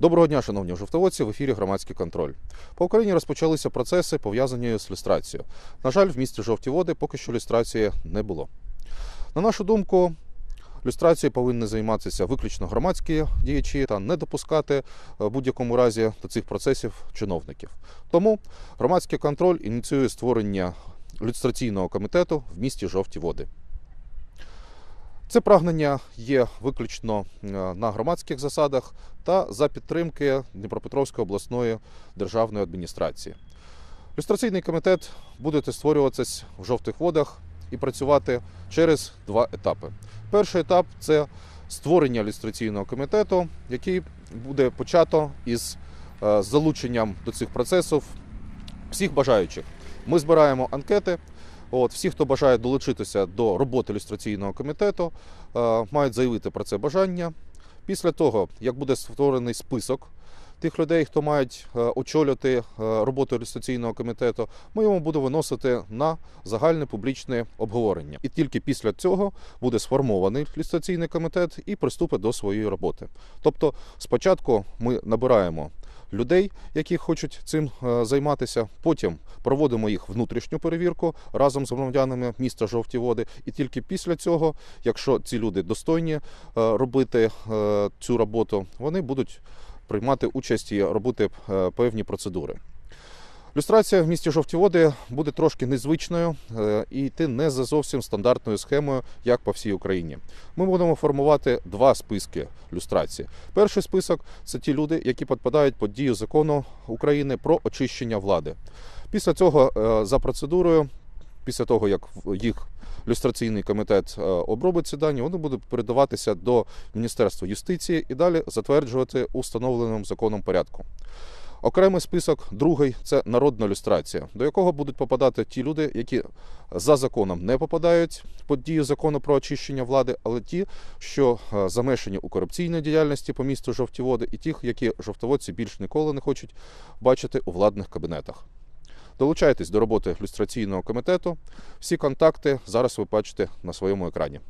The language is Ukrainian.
Доброго дня, шановні жовтоводці, в ефірі громадський контроль. По Україні розпочалися процеси, пов'язані з люстрацією. На жаль, в місті жовті води поки що люстрації не було. На нашу думку, люстрацією повинні займатися виключно громадські діячі та не допускати е, в будь-якому разі до цих процесів чиновників. Тому громадський контроль ініціює створення люстраційного комітету в місті жовті води. Це прагнення є виключно е, на громадських засадах та за підтримки Дніпропетровської обласної державної адміністрації. Люстраційний комітет буде створюватися в жовтих водах і працювати через два етапи. Перший етап це створення люстраційного комітету, який буде почато із е, залученням до цих процесів всіх бажаючих. Ми збираємо анкети. От, всі, хто бажає долучитися до роботи ілюстраційного комітету, е, мають заявити про це бажання. Після того, як буде створений список тих людей, хто мають е, очолювати е, роботу ілюстраційного комітету, ми йому будемо виносити на загальне публічне обговорення. І тільки після цього буде сформований ілюстраційний комітет і приступить до своєї роботи. Тобто, спочатку ми набираємо людей, які хочуть цим е, займатися. Потім проводимо їх внутрішню перевірку разом з громадянами міста Жовті Води. І тільки після цього, якщо ці люди достойні е, робити е, цю роботу, вони будуть приймати участь і робити певні процедури. Люстрація в місті Жовті Води буде трошки незвичною е, і йти не за зовсім стандартною схемою, як по всій Україні. Ми будемо формувати два списки люстрації. Перший список це ті люди, які підпадають під дію закону України про очищення влади. Після цього е, за процедурою, після того як їх люстраційний комітет е, обробить ці дані, вони будуть передаватися до Міністерства юстиції і далі затверджувати у встановленому законом порядку. Окремий список, другий це народна люстрація, до якого будуть попадати ті люди, які за законом не попадають під дію закону про очищення влади, але ті, що е, замешані у корупційній діяльності по місту жовті води, і тих, які жовтоводці більш ніколи не хочуть бачити у владних кабінетах. Долучайтесь до роботи люстраційного комітету. Всі контакти зараз ви бачите на своєму екрані.